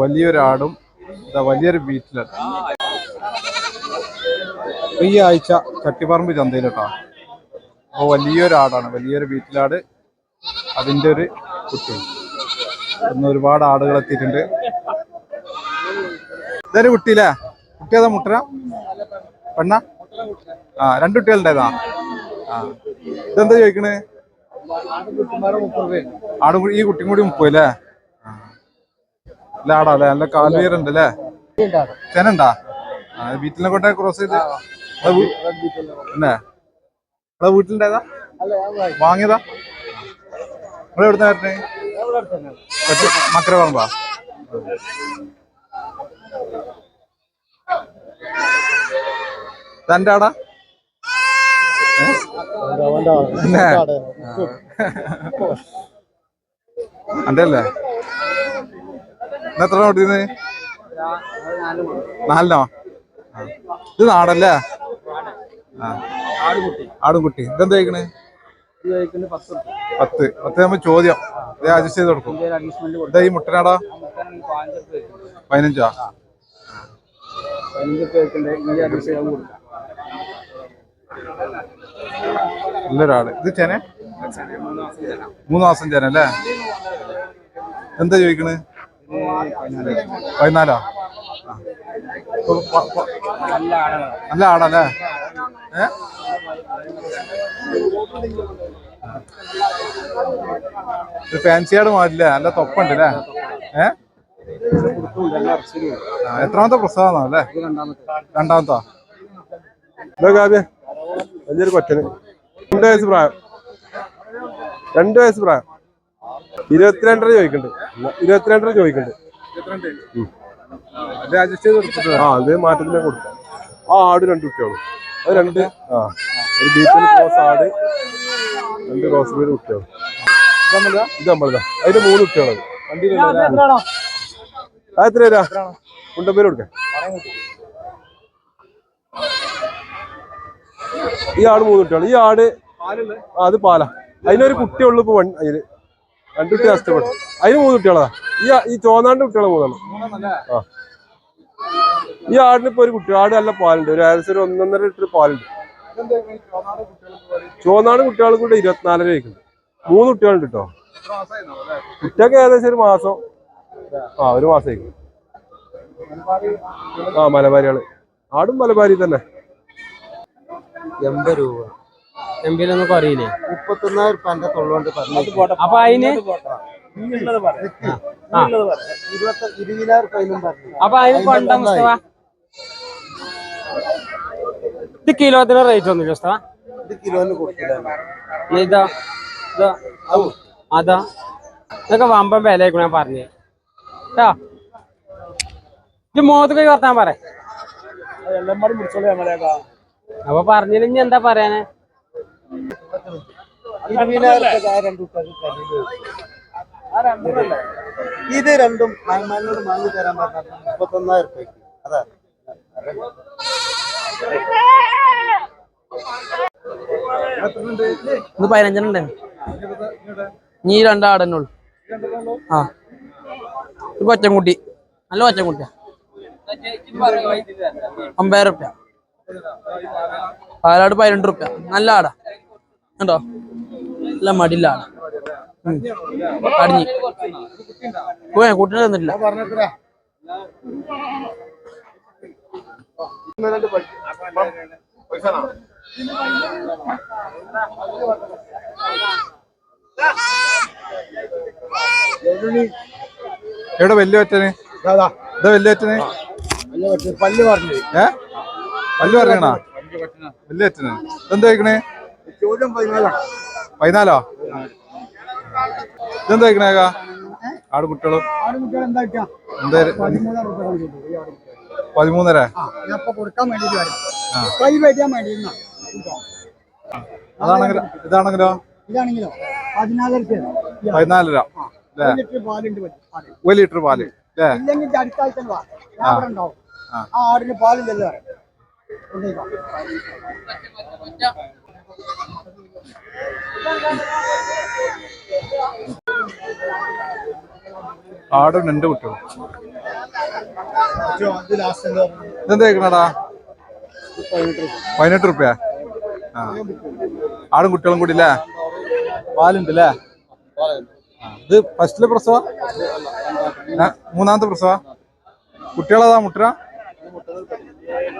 വലിയൊരു ആടും വലിയൊരു ബീറ്റിലാണ് ഈ ആഴ്ച ചട്ടിപ്പറമ്പ് ചന്തയിൽ അപ്പോൾ വലിയൊരാടാണ് വലിയൊരു ബീറ്റിലാട് അതിന്റെ ഒരു കുട്ടി. ഇന്ന് ഒരുപാട് ആടുകൾ എത്തിയിട്ടുണ്ട്. ഇതൊരു കുട്ടിയില്ലേ? കുട്ടി ഏതാ മുട്ടര പെണ്ണ? ആ രണ്ട് കുട്ടികളുണ്ടായതാ ആ. ഇതെന്താ ചോദിക്കണേ? ആടും ഈ കുട്ടിയും കൂടി മുപ്പത് ആടാ അല്ലേ? നല്ല കാൽവീരുണ്ട് അല്ലേ ചെനണ്ടാ വീട്ടിലെ കൊണ്ടേ ക്രോസ് ചെയ്ത്. അല്ലേ അത് വീട്ടിലുണ്ടായതാ വാങ്ങിയതാ. നിങ്ങൾ എവിടുന്ന വരണേ മക്കര പറമ്പാ തന്റെ ആടാ? അന്റെ അല്ലേ എത്ര നോട്ടിന്ന് നാലിനോ. ഇത് നാടല്ലേ? ആടുംകുട്ടി. ആടും കുട്ടി ഇതെന്താ കഴിക്കണേ? പത്ത്. പത്ത് നമ്മൾ ചോദ്യം. ഇത് അഡ്ജസ്റ്റ് ചെയ്ത് കൊടുക്കും. ഇതാ ഈ മുട്ടനാടാ? പതിനഞ്ചാ? നല്ലൊരാൾ. ഇത് ചെന? മൂന്ന് മാസം ചെന അല്ലേ എന്താ ചോദിക്കണ്? പതിനാലോ? നല്ല ആടല്ലേ ഏ? ഇത് ഫാൻസി ആട് മാറില്ല നല്ല തൊപ്പുണ്ട് അല്ലേ ഏ എത്രാമത്തെ പ്രസവമാണോ അല്ലേ? രണ്ടാമത്തോ. എന്താ കാവ്യ. വലിയൊരു കൊച്ചന്. രണ്ട് വയസ്സ് പ്രായം. രണ്ട് വയസ്സ് പ്രായം. ഇരുപത്തിരണ്ടര ചോദിക്കുന്നുണ്ട് ഇരുപത്തിരണ്ടര ചോദിക്കുന്നുണ്ട് ആ അത് മാറ്റത്തിനെ കൊടുക്കാം. ആ ആട് രണ്ട് കുട്ടികളും. അത് രണ്ട് ആ. ഒരു ബീറ്റിൽ ക്രോസ് ആട് രണ്ട് ക്രോസ് പേര് കുട്ടികളും. ഇത് നമ്മളതാ? അതിന്റെ മൂന്ന് കുട്ടികളത് വണ്ടി അത് എത്ര തരാ കുണ്ടമ്പേര് കൊടുക്കാം. ഈ ആട് മൂന്ന് കുട്ടികൾ ഈ ആട് അത് പാലാ. അതിനൊരു കുട്ടിയുള്ളൂ ഇപ്പൊ അതിൽ. അതിന് രണ്ട് കുട്ടി അതിന് മൂന്ന് കുട്ടികളാ. ഈ ഈ ചോന്നാണ്ട് കുട്ടികളെ മൂന്നാണ് ആ. ഈ ആടിന് ഇപ്പൊ ഒരു കുട്ടി ആട് നല്ല പാലുണ്ട്. ഒരു ഏകദേശം ഒന്നൊന്നര ലിറ്റർ പാലുണ്ട്. ചോന്നാട് കുട്ടികൾ കൂടെ ഇരുപത്തിനാലര കഴിക്കുന്നു മൂന്ന് കുട്ടികളുണ്ട് കേട്ടോ കുട്ടിയൊക്കെ ഏകദേശം ഒരു മാസം ആ ഒരു മാസം ആയിരിക്കും ആ മലബാരികൾ. ആടും മലബാരി തന്നെ. എൺപത് രൂപ. എൺപതിലൊന്നും കുറയില്ലേ മുപ്പത്തൊന്നായിരം റുപ്യന്റെ തൊള്ളുകൊണ്ട് പറഞ്ഞു അപ്പൊ അതിന് ഇരുപതിനായിരം പറഞ്ഞു. അപ്പൊ അതിന് കൊണ്ട ഇത് കിലോത്തിന് റേറ്റ് ഒന്നും മുസ്തഫ. ഇത് കിലോന് കൊടുക്കില്ല എന്നാ ഇതാ ഇതാ അതാ. ഇതൊക്കെ വമ്പൻ വില ആയിക്കോ ഞാൻ പറഞ്ഞു. കേട്ടോ ഇത് മോത്തൊക്കെ വർത്താൻ പറയാം അപ്പൊ പറഞ്ഞില്ലെങ്കിൽ എന്താ പറയാന്? ഇത് രണ്ടും മൈമാനോട് വാങ്ങി തരാൻ പറഞ്ഞ മുപ്പത്തൊന്നായിരം റുപ്യക്ക് അതാ. ഇത് പതിനഞ്ചെണ്ണം നീ രണ്ടാടനുള്ളു ആ. ഇത് കൊച്ചൻകുട്ടി നല്ല കൊച്ചൻകുട്ടിയാ അമ്പതിനായിരം റുപ്യ. പാലാട് പതിനെട്ട് റുപ്യ. നല്ല ആടാ. കണ്ടോ? എല്ലാം മടിലാണ്. കടിഞ്ഞി പോയ കുട്ടിനെ തന്നിട്ടില്ല. എവിടെ വലിയ പറ്റന്? ഇതാ വലിയ പറ്റന്. പല്ല് പറഞ്ഞു. ഏ? പല്ല് പറഞ്ഞാ വലിയ ഒറ്റന് എന്താ കഴിക്കണേ ചോദ്യം പതിനാലാണ് പതിനാലോ? ഇതെന്താ കഴിക്കണേക്കാ ആട് കുട്ടികളും. ആടുകുട്ടികൾ എന്താ കിട്ടാ എന്താ പതിമൂന്നായിരം റുപ്യ കൊണ്ടിട്ടുണ്ട് ഈ ആടുകുട്ടികൾ പതിമൂന്നര? അതാണെങ്കിലോ? ഇതാണെങ്കിലോ? ഇതാണെങ്കിലോ? പതിനാലര. ഒരു ലിറ്റർ പാൽ. ഇല്ലെങ്കിൽ ഇത് അടുത്ത ആഴ്ച വാ. അവിടെ ഉണ്ടാവും. ആ. ആടിന് പാലില്ലല്ലോ. കൊണ്ടുപോയിക്കോ. ആടും രണ്ട് കുട്ടികളും ഇത് ലാസ്റ്റ് എന്താ പറഞ്ഞത്? ഇതെന്താ കേൾക്കണടാ പതിനെട്ട് റുപ്യ. ആ. ആടും കുട്ടികളും കൂടി അല്ലേ പാലുണ്ട് അല്ലേ ഇത് ഫസ്റ്റിലെ പ്രസവ? മൂന്നാമത്തെ പ്രസവ? കുട്ടികളതാ മുട്ട?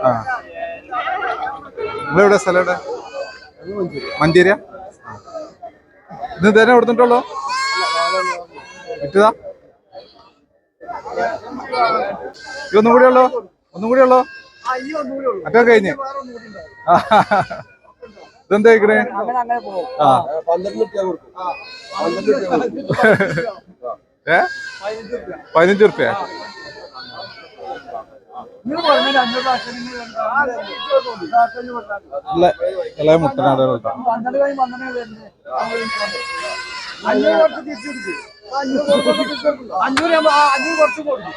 ആ. നിങ്ങളെവിടെ സ്ഥലം എവിടെ? മഞ്ചേരിയ ഇത് തന്നെ കൊടുത്തിട്ടുള്ളൂ? വിറ്റതാ? ഇതൊന്നും കൂടി ഉള്ളോ? ഒന്നും കൂടി ഉള്ളോ? മറ്റോ കഴിഞ്ഞ്. ഇതെന്താ ആ. ഏ? പതിനഞ്ച് റുപ്യ ഇളയ മുട്ടനാട് അഞ്ഞൂറ് അഞ്ഞൂറ് കുറച്ച് കൊടുക്കും.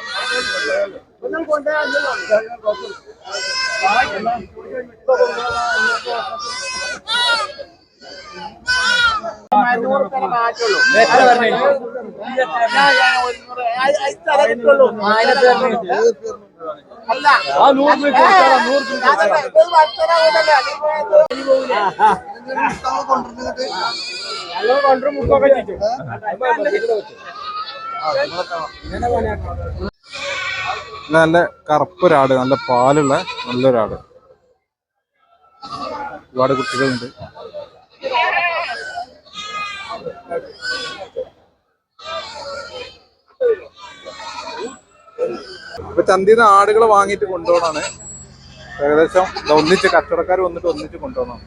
നിങ്ങൾ കൊണ്ടേ ആയിരത്തി നല്ല കറുപ്പൊരാട് നല്ല പാലുള്ള നല്ലൊരാട്. ഒരുപാട് കുട്ടികളുണ്ട്. ഇപ്പൊ നിന്ന് ആടുകളെ വാങ്ങിയിട്ട് കൊണ്ടുപോകണാണ് ഏകദേശം ഒന്നിച്ച് കച്ചവടക്കാർ വന്നിട്ട് ഒന്നിച്ച് കൊണ്ടുപോകണം